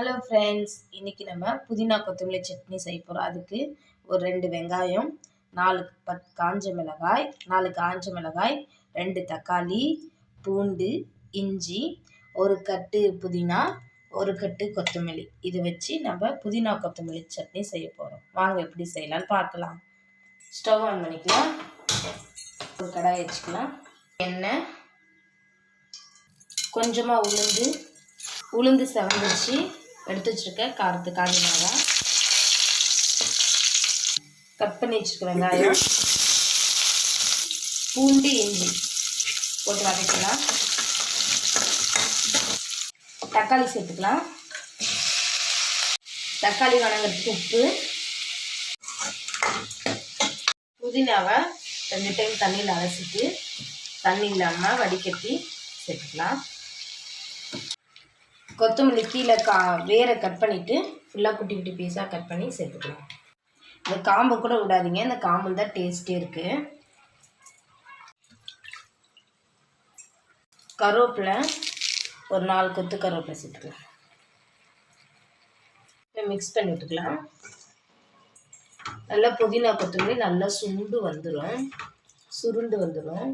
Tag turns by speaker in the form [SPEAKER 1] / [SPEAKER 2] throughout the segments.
[SPEAKER 1] Hello friends இன்றைக்கி நம்ம புதினா கொத்தமல்லி சட்னி செய்ய போகிறோம் அதுக்கு ஒரு ரெண்டு வெங்காயம் நாலு பத் காஞ்ச மிளகாய் நாலு காஞ்ச மிளகாய் ரெண்டு தக்காளி பூண்டு இஞ்சி ஒரு கட்டு புதினா ஒரு கட்டு கொத்தமல்லி. இது வச்சு நம்ம புதினா கொத்தமல்லி சட்னி செய்ய போகிறோம் வாங்க எப்படி செய்யலாம்னு பார்க்கலாம். ஸ்டவ் ஆன் பண்ணிக்கலாம். ஒரு கடாய் வச்சுக்கலாம். எண்ணெய் கொஞ்சமாக உளுந்து உளுந்து செவந்துச்சு எடுத்து வச்சுருக்க காரத்து காஞ்சி மிளகாய் கட் பண்ணி வச்சுருக்க வெங்காயம். பூண்டு இஞ்சி போட்டு வதக்கலாம். தக்காளி சேர்த்துக்கலாம். தக்காளி வணங்குறதுக்கு உப்பு. புதினாவை ரெண்டு டைம் தண்ணியில் அலசிட்டு தண்ணி இல்லாமல் வடிகட்டி சேர்த்துக்கலாம். கொத்தமல்லி கீழே கா வேரை கட் பண்ணிவிட்டு ஃபுல்லாக குட்டி குட்டி பீஸாக கட் பண்ணி சேர்த்துக்கலாம். இந்த காம்பை கூட விடாதீங்க இந்த காம்பில் தான் டேஸ்ட்டே இருக்குது கருவேப்பிலை ஒரு நாலு கொத்து கருவேப்பிலை சேர்த்துக்கலாம். மிக்ஸ் பண்ணி விட்டுக்கலாம். நல்லா புதினா கொத்தமல்லி நல்லா சுண்டு வந்துடும் சுருண்டு வந்துடும்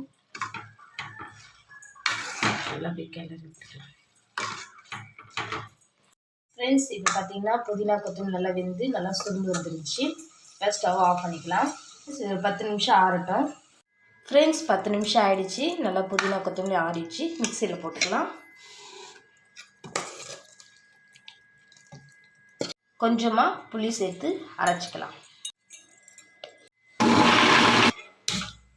[SPEAKER 1] நல்லா அப்படி கிளறி விட்டுக்கலாம். ஃப்ரெண்ட்ஸ் இப்போ பார்த்தீங்கன்னா புதினா கொத்தமல்லி நல்லா வெந்து நல்லா சுருண்டு வந்துருச்சு. இப்போ ஸ்டவ் ஆஃப் பண்ணிக்கலாம். பத்து நிமிஷம் ஆறட்டும். ஃப்ரெண்ட்ஸ் பத்து நிமிஷம் ஆயிடுச்சு. நல்லா புதினா கொத்தமல்லி ஆறிடுச்சு. மிக்சியில் போட்டுக்கலாம். கொஞ்சமாக புளி சேர்த்து அரைச்சிக்கலாம்.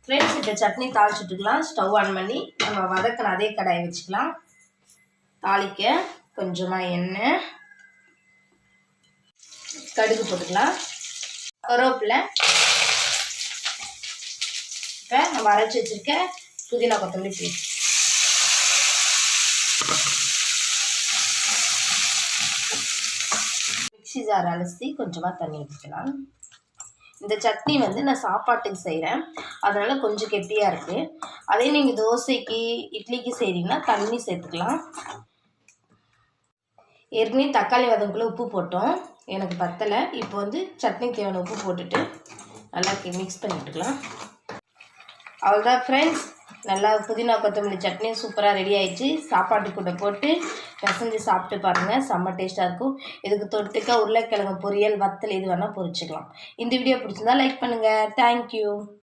[SPEAKER 1] ஃப்ரெண்ட்ஸ் இப்போ சட்னி தாளிச்சுட்டுக்கலாம். ஸ்டவ் ஆன் பண்ணி நம்ம வதக்கின அதே கடாயை வச்சுக்கலாம். தாளிக்க கொஞ்சமாக எண்ணெய் கடுகு போட்டுக்கலாம். கருவேப்பிலை. இப்போ நம்ம அரைச்சி வச்சுருக்க புதினா கொத்தமல்லி பேஸ்ட் மிக்ஸி ஜார் அலசி கொஞ்சமாக தண்ணி ஊற்றிக்கலாம் இந்த சட்னி வந்து நான் சாப்பாட்டுக்கு செய்கிறேன் அதனால் கொஞ்சம் கெட்டியாக இருக்குது அதே நீங்கள் தோசைக்கு இட்லிக்கு செய்கிறீங்கன்னா தண்ணி சேர்த்துக்கலாம். ஏற்கனவே தக்காளி வதங்குள்ளே உப்பு போட்டோம். எனக்கு பத்தலை. இப்போ வந்து சட்னி தேவையான உப்பு போட்டுட்டு நல்லா மிக்ஸ் பண்ணிட்டுக்கலாம் அவ்வளோதான் ஃப்ரெண்ட்ஸ் நல்லா புதினா கொத்தமல்லி சட்னி சூப்பராக ரெடி ஆயிடுச்சு. சாப்பாட்டு கூட போட்டு பிசைஞ்சு சாப்பிட்டு பாருங்கள் செம்ம டேஸ்ட்டாக இருக்கும். இதுக்கு தொட்டுக்க உருளைக்கிழங்கு பொரியல் வத்தல் இது வேணால் பொரிச்சுக்கலாம். இந்த வீடியோ பிடிச்சிருந்தா லைக் பண்ணுங்கள் தேங்க்யூ